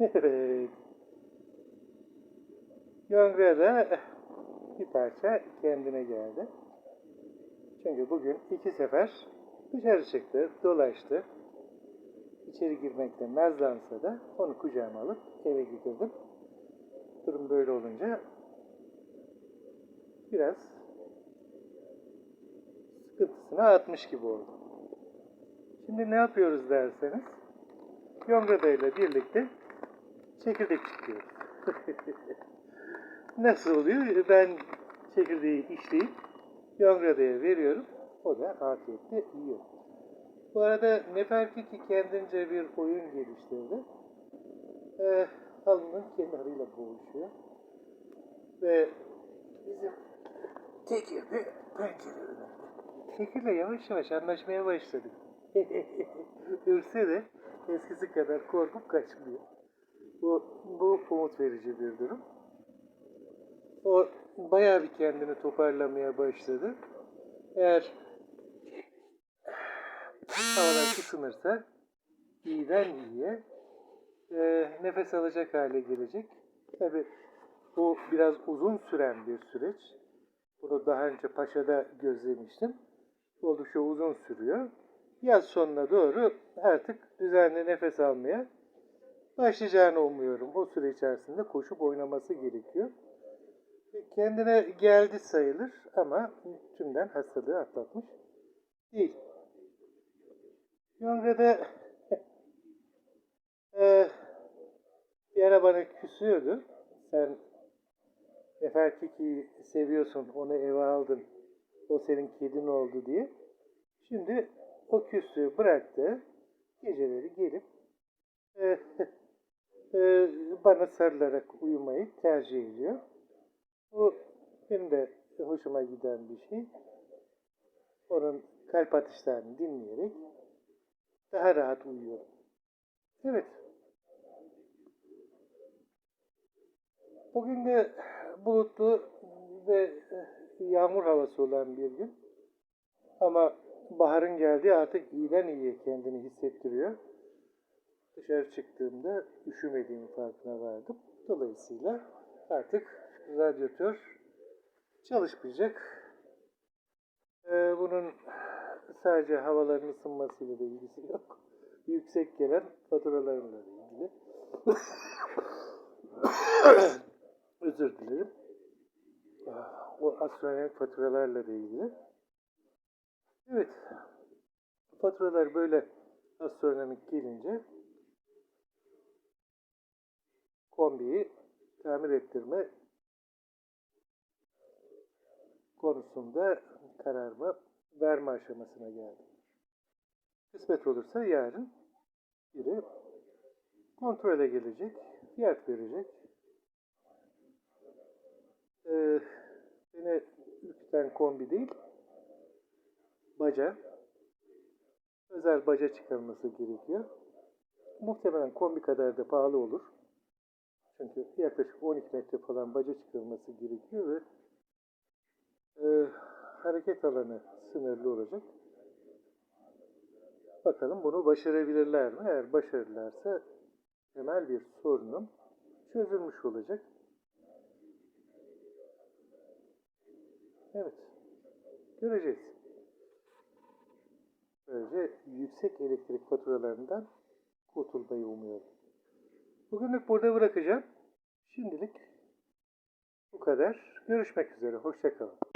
Evet. Yongre de bir parça kendine geldi. Çünkü bugün iki sefer dışarı çıktı, dolaştı. İçeri girmekte nazlansa da onu kucağıma alıp eve getirdim. Durum böyle olunca biraz sıkıntısını atmış gibi oldu. Şimdi ne yapıyoruz derseniz Yongrada ile birlikte çekirdek çıkıyoruz. Nasıl oluyor? Ben çekirdeği işleyip Yongrada'ya veriyorum. O da afiyetle yiyor. Bu arada Neferki ki kendince bir oyun geliştirdi. Ee, halının kenarıyla boğuşuyor. Ve bizim Tekir de pencere önünde. Tekir'le yavaş yavaş anlaşmaya başladık. Ürse de eskisi kadar korkup kaçmıyor. Bu, bu umut verici bir durum. O bayağı bir kendini toparlamaya başladı. Eğer havalar ısınırsa iyiden iyiye e, nefes alacak hale gelecek. Tabi bu biraz uzun süren bir süreç. Bunu daha önce Paşa'da gözlemiştim. Oldukça uzun sürüyor. Yaz sonuna doğru artık düzenli nefes almaya başlayacağını umuyorum. O süre içerisinde koşup oynaması gerekiyor. Kendine geldi sayılır ama tümden hastalığı atlatmış değil. Yonga'da e, bir ara bana küsüyordu. Sen Nefertiki'yi seviyorsun, onu eve aldın, o senin kedin oldu diye. Şimdi o küslüğü bıraktı, geceleri gelip e, e, bana sarılarak uyumayı tercih ediyor. Bu benim de hoşuma giden bir şey. Onun kalp atışlarını dinleyerek daha rahat uyuyorum. Evet. Bugün de bulutlu ve yağmur havası olan bir gün. Ama baharın geldiği artık iyiden iyiye kendini hissettiriyor. Dışarı çıktığımda üşümediğimi farkına vardım. Dolayısıyla artık radyatör çalışmayacak. Ee, bunun sadece havaların ısınmasıyla da ilgisi yok. Yüksek gelen faturalarla da ilgili. Özür dilerim. O astronomik faturalarla da ilgili. Evet. Faturalar böyle astronomik gelince kombiyi tamir ettirme konusunda kararımı verme aşamasına geldim. Kısmet olursa yarın biri kontrole gelecek, fiyat verecek. Ee, beni ürküten kombi değil, baca, özel baca çıkarılması gerekiyor. Muhtemelen kombi kadar da pahalı olur. Çünkü yaklaşık 12 metre falan baca çıkarılması gerekiyor ve e, hareket alanı sınırlı olacak. Bakalım bunu başarabilirler mi? Eğer başarırlarsa temel bir sorunum çözülmüş olacak. Evet. Göreceğiz. Böylece yüksek elektrik faturalarından kurtulmayı umuyorum. Bugünlük burada bırakacağım. Şimdilik bu kadar. Görüşmek üzere. Hoşçakalın.